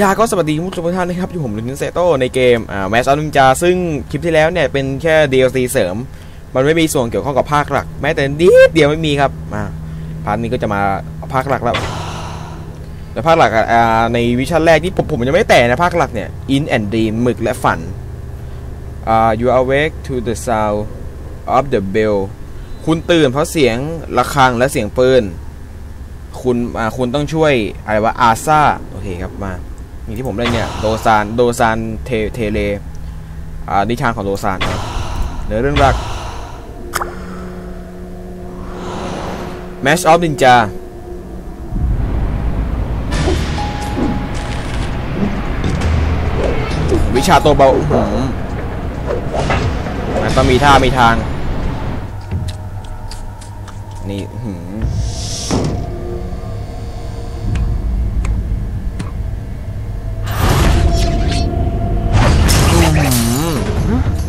ยาก็สวัสดีทุกท่านนะครับอยู่ผมลินเซโตในเกมอ่าแมสอัลนินจาซึ่งคลิปที่แล้วเนี่ยเป็นแค่ DLC เสริม มันไม่มีส่วนเกี่ยวข้องกับภาคหลัก แม้แต่นิดเดียวไม่มีครับมาพาร์ทนี้ก็จะมาภาคหลักแล้วแต่ภาคหลักอ่าในวิชั่นแรกที่ผมผมยังไม่แต่นะภาคหลักเนี่ย In and Dream หมึกและฝันอ่า you awake to the sound of the bell คุณตื่นเพราะเสียงระฆังและเสียงปืน คุณอ่าคุณต้องช่วยอะไรวะอาซาโอเคครับมา อย่างที่ผมเล่นเนี่ยโดซานโดซานเทเทเลอ่านิทานของโดซานครับเนื้อเรื่องรัก Match of Ninja วิชาตัวเบาหืมมันต้องมีท่ามีทาง นี่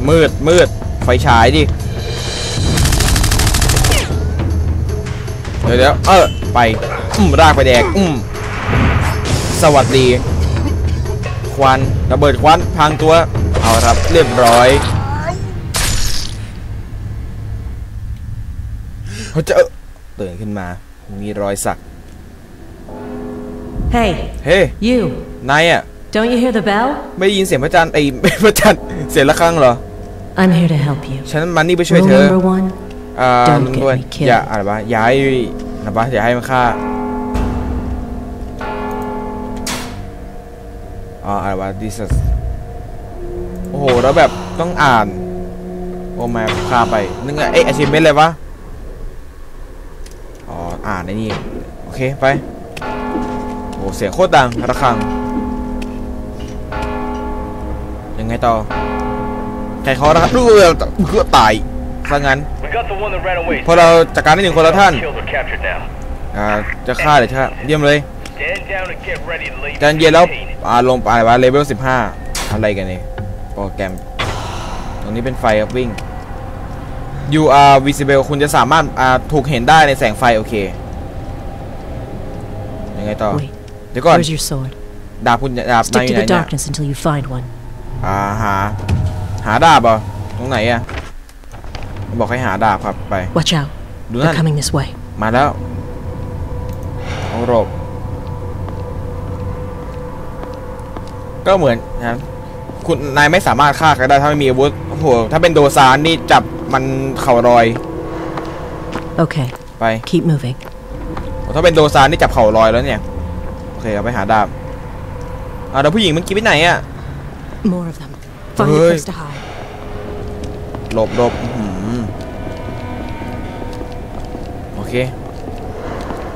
มมืดมืดไฟฉายดิ เดี๋ยวเดี๋ยวเออไป อืมรากไปแดก อืมสวัสดี ควันระเบิดควันพังตัว เอาครับเรียบร้อยเขาจะตื่นขึ้นมา มีรอยสัก Hey, เฮ้ you. นายอะ Don't you hear the bell? ไม่ได้ยินเสียงพระจันทร์ไอ้พระจันทร์เสียงระฆังเหรอ I'm here to help you. ฉันมันนี่ไปช่วย Rule เธอ number one อ่า Don't ลุง get ด้วย me killed อย่าอะไรวะอย่าให้นะปะอย่าให้มันฆ่าอ๋ออะไรวะ this is โอ้โห แล้วแบบต้องอ่าน โอ้แม่ฆ่าไป นึกไงเอ๊ะ achievement เลยวะ อ๋อ อ่านไอ้นี่ โอเค ไป โอ้เสียงโคตรดังระฆังยังไงต่อ ใครเขาระฆังเพื่อเพื่อตายซะงั้น We got the one that ran away. พอเราจัดการได้หนึ่งคนแล้วท่าน Killed or captured now. อ่าจะฆ่าหรือจะฆ่าเยี่ยมเลย Stand down and get ready to leave. จานเย็นแล้วอ่าลงไปอะไรวะเลเวล15อะไรกันเนี่ยโปรแกรม ตรงนี้เป็นไฟครับวิ่ง you are visible คุณจะสามารถอ่าถูกเห็นได้ในแสงไฟโอเคยังไงต่อ Wait, เดี๋ยวก่อน where's your sword? ดาบคุณดาบนายอ Stick ยู่ to ไหน the เนี่ย darkness until you find one. อ่าหา หาดาบเหรอตรงไหนอะบอกให้หาดาบครับไป Watch out. ดู They're นั่น coming this way. มาแล้วเอารบก็เหมือนนะคุณนายไม่สามารถฆ่าใครได้ถ้าไม่มีอาวุธโอ้โหถ้าเป็นโดซานนี่จับมันเข่ารอย Okay, ไป keep moving. โอ้ถ้าเป็นโดซานนี่จับเข่ารอยแล้วเนี่ย โอเคเอาไปหาดาบอ่าแล้วผู้หญิงเมื่อกี้ไปไหนอะ More of them. Find a Hey. place to hide. หลบหลบอื้อหือโอเค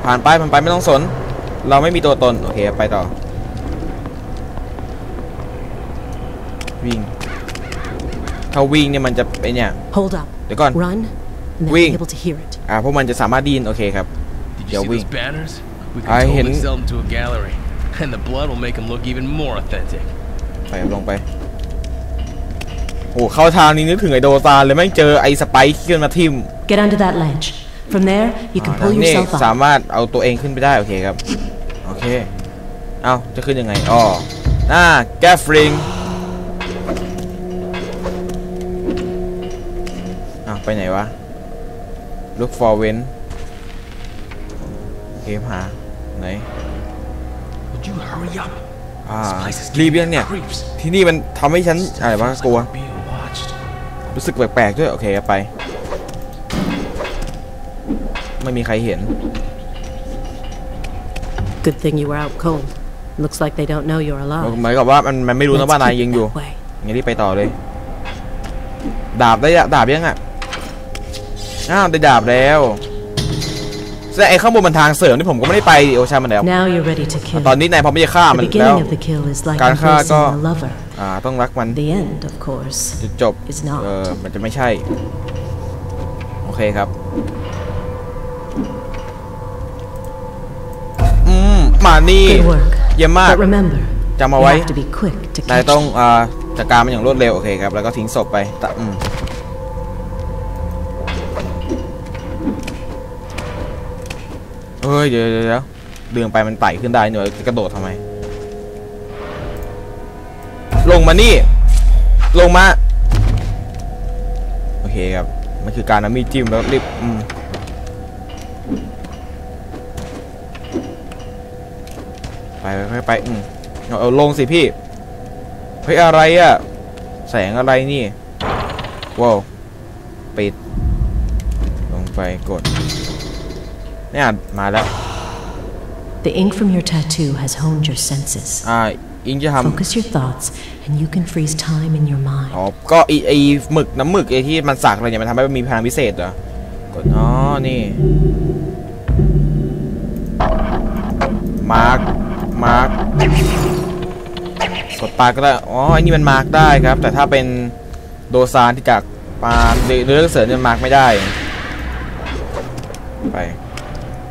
ผ่านไปผ่านไปไม่ต้องสน เราไม่มีตัวตน โอเค ไปต่อ วิ่ง ถ้าวิ่งเนี่ยมันจะเป็นเนี่ย Hold up. เดี๋ยวก่อน Run, and then Wing. be able to hear it. อ่าพวกมันจะสามารถไดีนโอเคครับ Did Yo, you see we- those banners? We I can totally hadn't- sell them to a gallery, and the blood will make them look even more authentic. ไปลงไป โอ้เข้าทางนี้นึกถึงไอโดซานเลยแม่งเจอไอสไปค์ขึ้นมาทิ่ม Get onto that ledge. From there, you อ่า can pull แล้วนี่ yourself สา up. มารถเอาตัวเองขึ้นไปได้โอเคครับ โอเค เอาจะขึ้นยังไงอ๋ออ่าแกฟริงอะไปไหนวะ look for w i n เกมหาไหน Would you hurry up? อ่า This place is รีบ giving ยัง me เนี่ย creeps. ที่นี่มันทำให้ฉันอะไรวะ Feels กลัว รู้สึกแปลกๆด้วย โอเคไป ไม่มีใครเห็น Good thing you were out cold. Looks like they don't know you're alive. เหมือนกับว่ามันมันไม่รู้นะ Let's ว่านาย keep ยิง it อยู่ that way. งั้นรีบไปต่อเลย ดาบได้อะดาบยังอะ อ้าวได้ดาบแล้วแต่ไอ้ข้างบนมันทางเสริมที่ผมก็ไม่ได้ไปดิโอชามันแล้ว Now you're ready to kill. ตอนนี้นายพร้อมที่จะฆ่า The มันแล้ว beginning of the kill is like การฆ่าก็ embracing a lover. อ่าต้องรักมัน The end, of course. จุดจบ It's not. เออมันจะไม่ใช่ โอเคครับ อืม มานี่ Good work. เยี่ยมมาก But remember, จำ you เอาไว้ have to be quick to นาย catch ต้อง them. อ่าจัดการมันอย่างรวดเร็ว โอเคครับ แล้วก็ทิ้งศพไปตะอืมเฮ้ย เดี๋ยวเดี๋ยวเดี๋ยวเดืองไปมันไต่ขึ้นได้หน่อยจะกระโดดทำไม มานี่ ลงมา โอเคครับ มันคือการเอามีดจิ้มแล้วรีบอืมไปไปไปไปอืมเอาเอาลงสิพี่ เฮ้ย อะไรอะ แสงอะไรนี่ ว้าว ปิด ลงไปกด เนี่ย มาแล้ว The ink from your tattoo has honed your senses. อ่าอิงจะทำ Focus your thoughts, and you can freeze time in your mind. อ๋อ ก็ไอไอหมึกน้ำหมึกไอที่มันสักอะไรเนี่ยมันทำให้มันมีพลังพิเศษเหรอกดอ๋อ นี่ มาร์กมาร์กกดปาก็ได้ อ๋อ ไอนี่มันมาร์กได้ครับ แต่ถ้าเป็นโดซานที่จากปลาหรือเรื่องเสริมเนี่ยมาร์กไม่ได้ ไป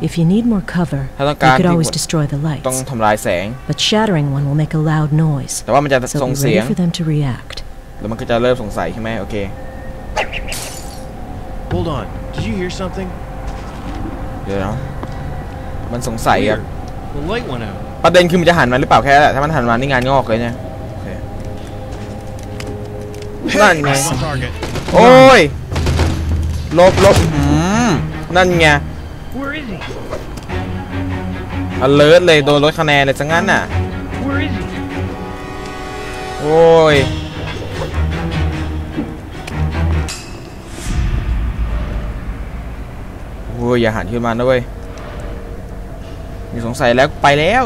If you need more cover, Hello, you could Gandhi. always destroy the ต้อง lights. ทำลายแสง But shattering one will make a loud noise, แต่ว่ามันจะ so ส่ง be เสียง ready for them to react. แล้วมันก็จะเริ่มสงสัยใช่ไหมโอเค Hold on. Did you hear something? เดี๋ยวนะมันสงสัยครับ Weird. The light went out. ประเด็นคือมันจะหันมาหรือเปล่าแค่นั้นแหละถ้ามันหันมานี่งานงอกเลยเนี่ยโอเคนั่นไง I'm on target. โอ้ย ลบลบอืมนั่นไง Where is he? อเลิร์เลยโดนลดคะแนนเลยซะงั้นน่ะ Where is he? โอ้ย โอ้ย อย่าหันขึ้นมานะเว้ย มีสงสัยแล้วไปแล้ว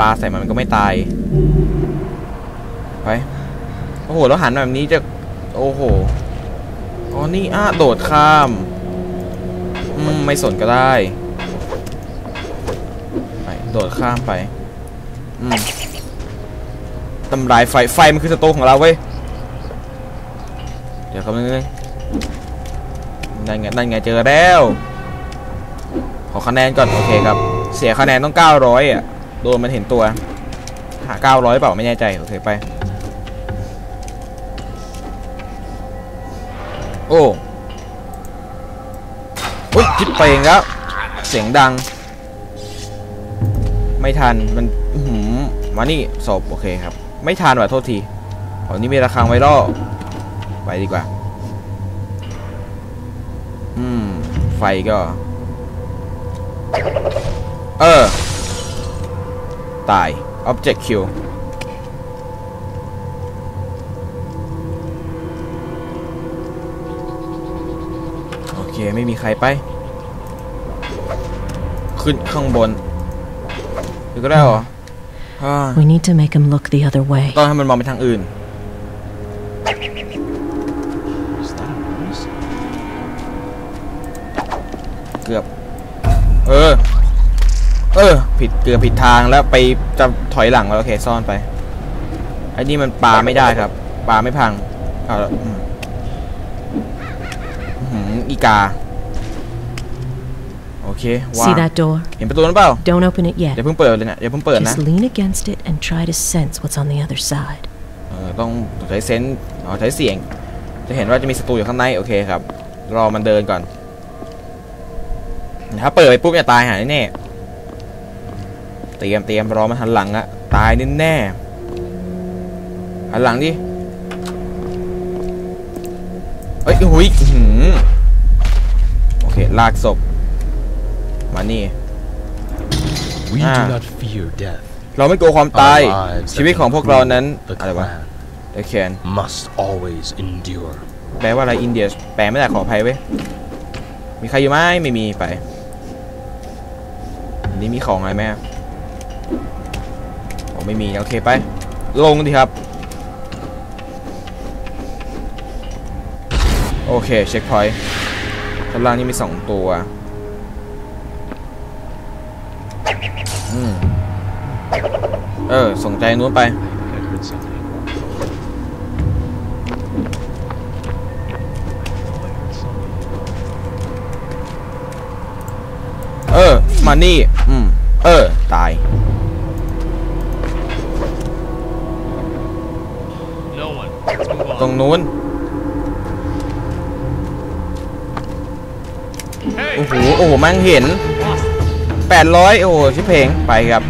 ปลาใส่มันมันก็ไม่ตาย ไป โอ้โห แล้วหันมาแบบนี้จะ โอ้โห อ๋อ นี่อ้าโดดข้ามอืมไม่สนก็ได้ไปโดดข้ามไปอืมทำลายไฟ ไฟมันคือศัตรูของเราเว้ย เดี๋ยวคำนึงนึงนั่นไงนั่นไงเจอแล้ว ขอคะแนนก่อน โอเคครับ เสียคะแนนต้อง 900 อะ โดนมันเห็นตัว หา 900 เปล่าไม่แน่ใจ โอเคไป โอ้อุ้ยคิดไปเองแล้ว เสียงดัง ไม่ทัน มันหืมมานี่ศพโอเคครับ ไม่ทันว่ะโทษทีตอนนี้มีระฆังไว้ล่อไปดีกว่า อืม ไฟก็ เออ ตาย Object Q ไม่มีใครไป ขึ้นข้างบนหรือก็ได้เหรออ่า We need to make him look the other way. ต้องให้มันมองไปทางอื่น Is that a noise? เกือบ เออ เออ ผิดเกือบผิดทางแล้วไปจะถอยหลังแล้วโอเคซ่อนไปไอ้นี่มันปลาไม่ได้ครับปลาไม่พังเอาละอืมอื้อหืออี กา โอเคว่า See that door? เห็นประตูนั้นเปล่า Don't open it อย่า yet. เพิ่งเปิดเลยนะอย่าเพิ่งเปิดนะ Just lean against it and try to sense what's on the other side. เออต้องใช้เซนส์อ๋อใช้เสียง จะเห็นว่าจะมีศัตรูอยู่ข้างใน โอเคครับ รอมันเดินก่อนถ้าเปิดไปปุ๊บจะตายหายแน่เตรียมเตรียมรอมันหันหลังอะตายแน่แน่ๆหันหลังดิเอ้ยหุยอื้อหือโอ เคลากศพมานี่ We Ah. do not fear death. เราไม่กลัวความตาย Our lives ชีวิตของพวกเรานั้น The อะไรวะ clan เดแคน must always endure. แปลว่าอะไรอินเดียแปลไม่ได้ขออภัยเว้ย มีใครอยู่ไหมไม่มีไป นี่มีของอะไรไหมอะโอ้ไม่มี โอเคไป ลงดิครับ โอเค เช็คพอยต์ ข้างล่างนี่มีสองตัว อืม เออส่งใจนู้นไป I heard something. I heard something. เออ มานี่ อืม เออ ตาย No one. Let's move ตรง on. นู้น Hey! โอ้โห โอ้โหแม่งเห็น 800 โอ้โห ชิบเพงไปครับ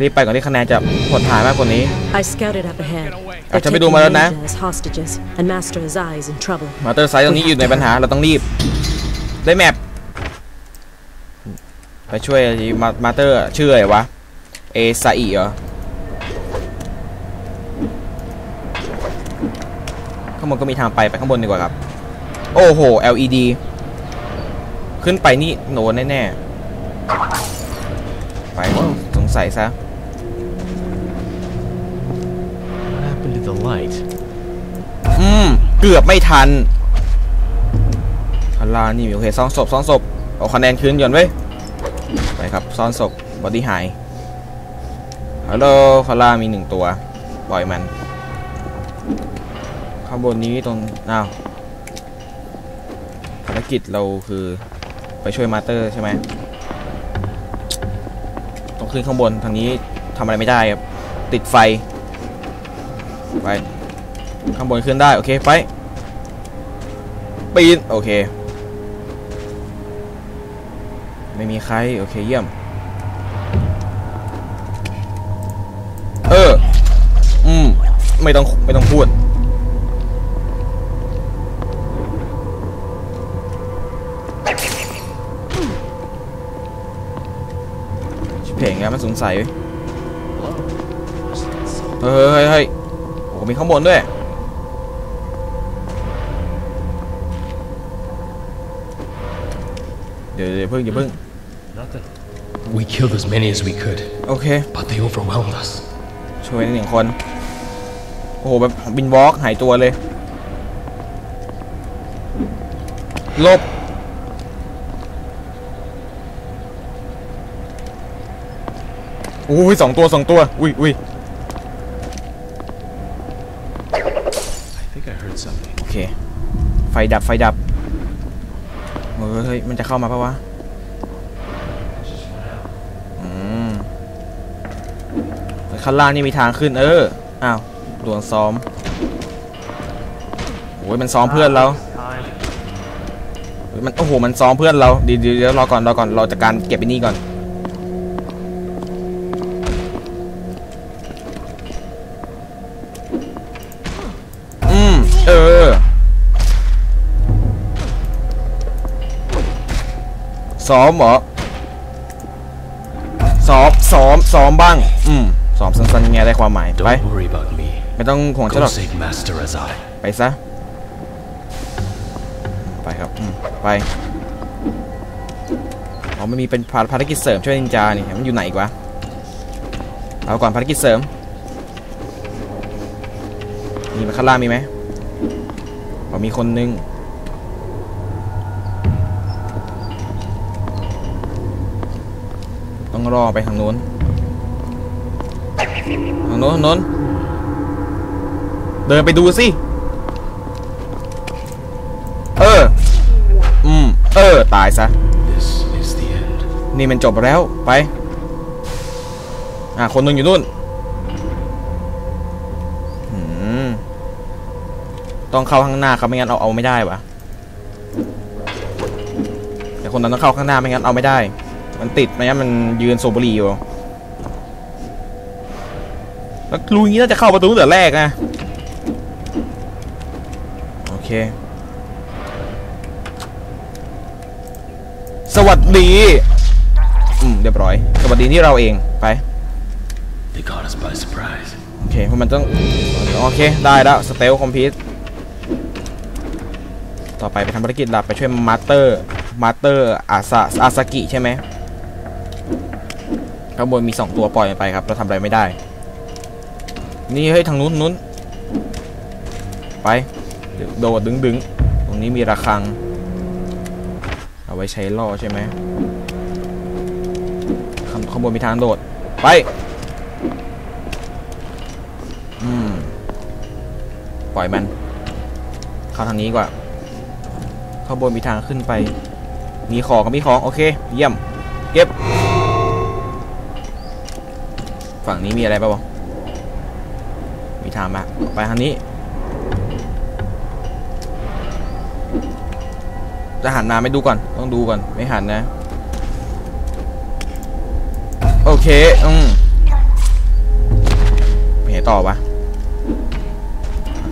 รีบไปก่อนที่คะแนนจะหดหายมากกว่านี้ I scouted up ahead. Ah, They're c'è taking vedo male, né? Ninja as hostages, and Master Azai is in trouble. มาเตอร์ไซด์ตรงนี้อยู่ในปัญหา เราต้องรีบ ได้แมป ไปช่วยมามาเตอร์ชื่ออะไรวะ เอซาอิเหรอ ข้างบนก็มีทางไป ไปข้างบนดีกว่าครับ โอ้โห LED ขึ้นไปนี่โหนแน่ๆ ไปสงสัยซะ What happened to the light? อืม เกือบไม่ทันคาร่านี่โอเคซ่อนศพซ่อนศพเอาคะแนนคืนก่อนเว้ย ไปครับซ่อนศพบอดี้หายฮัลโหลคาร่ามีหนึ่งตัว ปล่อยมัน ข้างบนนี้ตรงอ้าวภารกิจเราคือ ไปช่วยมาสเตอร์ใช่ไหมต้องขึ้นข้างบนทางนี้ทำอะไรไม่ได้ครับติดไฟไปข้างบนขึ้นได้ โอเค ไปปีนโอเค ไม่มีใคร โอเค เยี่ยม เออ อืม ไม่ต้อง ไม่ต้องพูด สงสัยเว้ยเฮ้ยเฮ้ยเฮ้ยโอ้โหมีข้างบนด้วยเดี๋ยวเดี๋ยวเพิ่งอย่าเพิ่ง Nothing. We killed as many as we could, โอเค but they overwhelmed us. ช่วยหนึ่งคน โอ้โหแบบบินวอล์กหายตัวเลยหลบ อุ้ยสองตัวสองตัว อุ้ยอุ้ย I think I heard something. โอเค ไฟดับไฟดับเฮ้ยเฮ้ย มันจะเข้ามาปะวะ อืมข้างล่างนี่มีทางขึ้น เออ อ้าวโดนซ้อมโอ้ยมันซ้อมเพื่อนเรา Time. มัน โอ้โห มันซ้อมเพื่อนเราเดี๋ยวเดี๋ยวเดี๋ยวรอก่อน รอก่อน เราจัดการเก็บไอ้นี่ก่อน ซ้อมเหรอซ้อมซ้อมซ้อมบ้าง อืมซ้อมสั้นๆไงได้ความหมายไป Don't worry about me. ไม่ต้องห่วงฉันหร Go อก save Master Azai. ไปซะไปครับอืมไปอ๋อไม่มีเป็นภารภารกิจเสริมช่วยนินจานี่มันอยู่ไหนอีกวะเอาก่อนภารกิจเสริมมีไหมข้างล่างมีไหมอ๋อมีคนนึง ต้องรอไปทางนู้นทางโน้นทางโน้นเดินไปดูสิ เออ อืม เออ ตายซะ This is the end. นี่มันจบแล้วไป อะคนหนึ่งอยู่นู่นอืมต้องเข้าข้างหน้าครับไม่งั้นเอาเอาไม่ได้วะแต่คนนั้นต้องเข้าข้างหน้าไม่งั้นเอาไม่ได้ มันติดไม่งั้นมันยืนสูบบุหรี่อยู่แล้วรู้งี้น่าจะเข้าประตูตั้งแต่แรกนะ โอเค สวัสดี อืม เรียบร้อย สวัสดีที่เราเองไป They caught us by surprise. โอเคเพราะมันต้อง โอเค ได้แล้ว สเตลคอมพิวต่อไปไปทำภารกิจหลักไปช่วยมาสเตอร์ มาสเตอร์อาซาอาซากิใช่ไหม ข้างบนมี2ตัวปล่อยมันไปครับเราทำอะไรไม่ได้ นี่เฮ้ยทางนู้นนู้นไปโดดดึงดึงตรงนี้มีระฆัง เอาไว้ใช้ล่อใช่ไหมข้างบนมีทางโดด ไปอืมปล่อยมัน เข้าทางนี้กว่าข้างบนมีทางขึ้นไป มีของก็มีของ โอเค เยี่ยม เก็บ ฝั่งนี้มีอะไรป่าวะมีทางมาไปทางนี้จะหันมาไม่ดูก่อน ต้องดูก่อน ไม่หันนะเค อืมไปไหนต่อวะ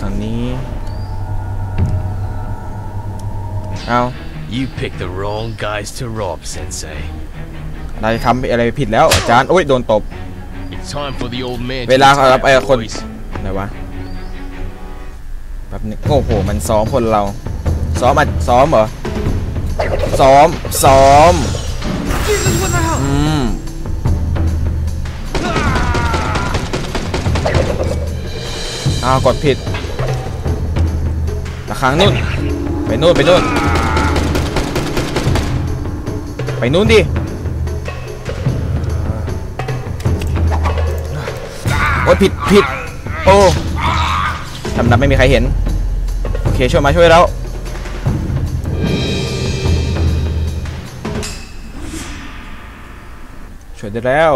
ทางนี้ เอา You picked the wrong guys to rob, Sensei. เราจะทำอะไรผิดแล้วอาจารย์ โอ้ย โดนตบ เว to ลา retire, ครับไอ้คน boys. ไหนวะแบบนี้โอ้โห มันซ้อมคนเรา ซ้อมอะซ้อมเหรอ ซ้อม ซ้อม อืมอ้าวกดผิดตะครั้งนู่น ไปนู่น ไปนู่น ไปนู่นดิ ผิดผิด โอ้ทำนับไม่มีใครเห็น โอเค ช่วยมาช่วยแล้ว ช่วยได้แล้ว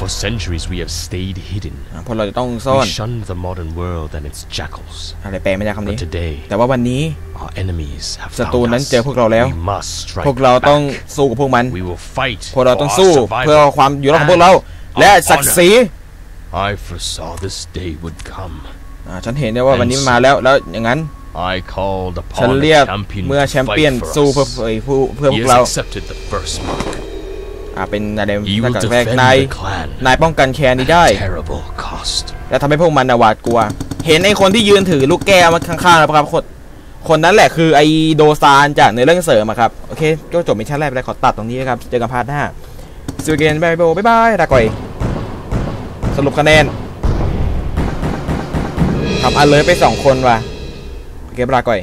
For centuries we have stayed hidden. อะเพราะเราจะต้องซ่อน We shunned the modern world and its jackals. อะไรแปลไม่ได้คำนี้ But today, แต่ว่าวันนี้ our enemies have ศัตรู found นั้น us. เจอพวกเราแล้ว We must strike พวกเราต้อง back. สู้กับพวกมัน We will fight พวกเรา for ต้อง our สู้ survival เพื่อความอยู่รอดของพวกเรา and และ our ศักดิ์ศรี I foresaw this day would come. อ่าฉันเห็นได้ว่าวันนี้มันมาแล้วแล้วอย่างนั้น I called ฉัน upon เรียก the champion เมื่อ to แชมเปี้ยน fight for สู้เพื่อ us. เพื่อผู้เพื่อพ He วก has เรา accepted the first mark. อ่าเป็นอะไร He หน้า will กากแรก defend นาย the clan นายป้องกันแคนนี้ได้ at terrible cost. และทำให้พวกมันน่ะหวาดกลัว เห็นไอ้คนที่ยืนถือลูกแก้วมาข้างๆแล้วครับคนคนนั้นแหละคือไอโดซานจากในเรื่องเสริมอะครับ โอเค ก็จบมิชชั่นแรกไปแล้วขอตัดตรงนี้นะครับ เจอกันพาร์ทหน้าสวัสดีบายบายบ๊ายบายลาก่อย สรุปคะแนนทำอันเลยไปสองคนว่ะเก็บลาก่อย